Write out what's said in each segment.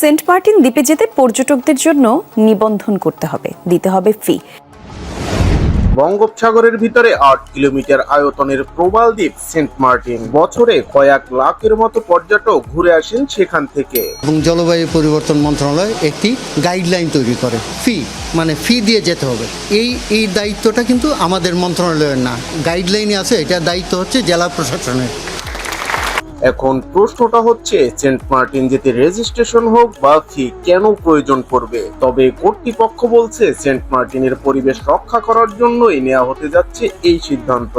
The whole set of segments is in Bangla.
সেন্ট মার্টিন দ্বীপে যেতে পর্যটকদের জন্য নিবন্ধন করতে হবে দিতে হবে ফি বঙ্গোপসাগরের ভিতরে আট কিলোমিটার আয়তনের প্রবাল দ্বীপ সেন্ট মার্টিন। বছরে কয়েক লাখের মতো পর্যটক ঘুরে আসেন সেখান থেকে। এবং জলবায়ু পরিবর্তন মন্ত্রণালয় একটি গাইডলাইন তৈরি করে ফি মানে ফি দিয়ে যেতে হবে। এই এই দায়িত্বটা কিন্তু আমাদের মন্ত্রণালয়ের না। গাইডলাইনে আছে এটা দায়িত্ব হচ্ছে জেলা প্রশাসনের। এখন প্রশ্নটা হচ্ছে, সেন্ট মার্টিন যেতে রেজিস্ট্রেশন হোক বা ফি কেন প্রয়োজন পড়বে? তবে কর্তৃপক্ষ বলছে, সেন্ট মার্টিনের পরিবেশ রক্ষা করার জন্যই নেওয়া হতে যাচ্ছে এই সিদ্ধান্ত।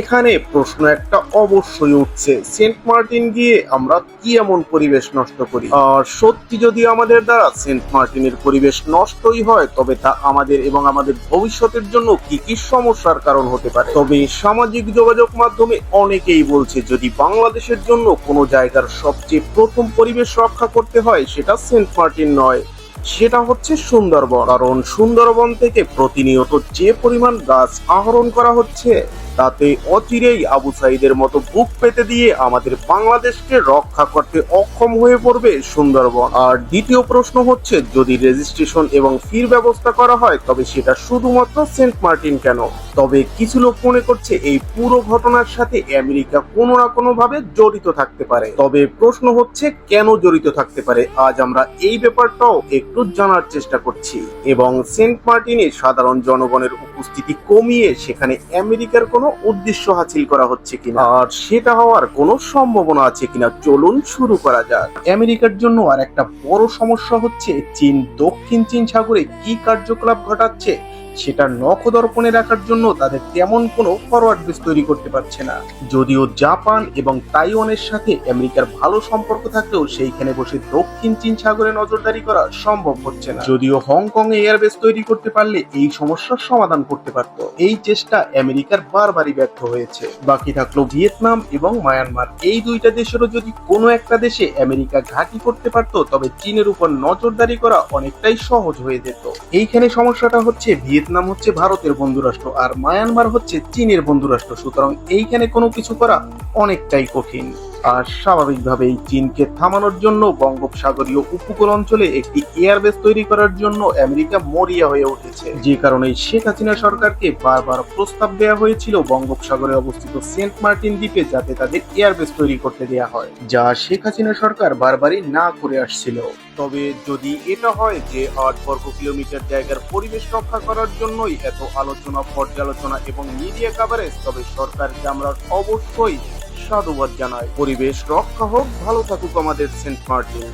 এখানে প্রশ্ন একটা অবশ্যই উঠছে। সেন্ট মার্টিন গিয়ে আমরা কি এমন পরিবেশ নষ্ট করি? আর সত্যি যদি আমাদের দ্বারা সেন্ট মার্টিনের পরিবেশ নষ্টই হয়, তবে তা আমাদের এবং আমাদের ভবিষ্যতের জন্য কি কি সমস্যার কারণ হতে পারে? তবে সামাজিক যোগাযোগ মাধ্যমে অনেকেই বলছে, যদি বাংলাদেশের জন্য কোনো জায়গার সবচেয়ে প্রথম পরিবেশ রক্ষা করতে হয়, সেটা সেন্ট মার্টিন নয়, সেটা হচ্ছে সুন্দরবন। কারণ সুন্দরবন থেকে প্রতিনিয়ত যে পরিমাণ গাছ আহরণ করা হচ্ছে তাতে অচিরেই আবু সাইদের মতো বুক পেতে দিয়ে আমাদের বাংলাদেশকে রক্ষা করতে অক্ষম হয়ে পড়বে সুন্দরবন। আর দ্বিতীয় প্রশ্ন হচ্ছে, যদি রেজিস্ট্রেশন এবং ফির ব্যবস্থা করা হয়, তবে সেটা শুধুমাত্র সেন্ট মার্টিন কেন? তবে কিছু লোক মনে করছে এই পুরো ঘটনার সাথে আমেরিকা কোনো না কোনো ভাবে জড়িত থাকতে পারে। তবে প্রশ্ন হচ্ছে, কেন জড়িত থাকতে পারে? আজ আমরা এই ব্যাপারটাও একটু জানার চেষ্টা করছি। এবং সেন্ট মার্টিনে সাধারণ জনগণের উপস্থিতি কমিয়ে সেখানে আমেরিকার কোনো উদ্দেশ্য হাসিল করা হচ্ছে কিনা? আর সেটা হওয়ার কোনো সম্ভাবনা আছে কিনা? চলুন শুরু করা যাক। আমেরিকার জন্য আর একটা বড় সমস্যা হচ্ছে, চীন দক্ষিণ চীন সাগরে কি কার্যকলাপ ঘটাচ্ছে? সেটা নখদর্পণে রাখার জন্য তাদের তেমন কোনো ফরওয়ার্ড বেস তৈরি করতে পারছে না। যদিও জাপান এবং তাইওয়ানের সাথে আমেরিকার ভালো সম্পর্ক থাকলেও সেইখানে বসে দক্ষিণ চীন সাগরে নজরদারি করা সম্ভব হচ্ছে না। যদিও হংকং এ এয়ারবেস তৈরি করতে পারলে এই সমস্যার সমাধান করতে পারত। এই চেষ্টা আমেরিকার বারবারই ব্যর্থ হয়েছে। বাকি থাকল ভিয়েতনাম এবং মায়ানমার। এই দুইটা দেশেরও যদি কোনো একটা দেশে আমেরিকা ঘাঁটি করতে পারত, তবে চীনের উপর নজরদারি করা অনেকটাই সহজ হয়ে যেত। এইখানে সমস্যাটা হচ্ছে ভিয়েতনাম হচ্ছে ভারতের বন্ধুরাষ্ট্র আর মায়ানমার হচ্ছে চীনের বন্ধুরাষ্ট্র। সুতরাং এইখানে কোনো কিছু করা অনেকটাই কঠিন। আর স্বাভাবিকভাবেই চীনকে থামানোর জন্য বঙ্গোপসাগরীয় উপকূল অঞ্চলে একটি এয়ারবেস তৈরি করার জন্য আমেরিকা মরিয়া হয়ে উঠেছে। যে কারণে শেখ হাসিনা সরকারকে বারবার প্রস্তাব দেওয়া হয়েছিল বঙ্গোপসাগরে অবস্থিত সেন্ট মার্টিন দ্বীপে যাতে তাদের এয়ারবেস তৈরি করতে দেওয়া হয়, যা শেখ হাসিনা সরকার বারবারই না করে আসছিল। তবে যদি এটা হয় যে আট বর্গ কিলোমিটার জায়গার পরিবেশ রক্ষা করার জন্যই এত আলোচনা, পর্যালোচনা এবং মিডিয়া কাভারেজ তবে সরকারকে আমরা অবশ্যই সাধুবাদ জানায়। পরিবেশ রক্ষা হোক ভালো থাকুক আমাদের সেন্ট মার্টিন।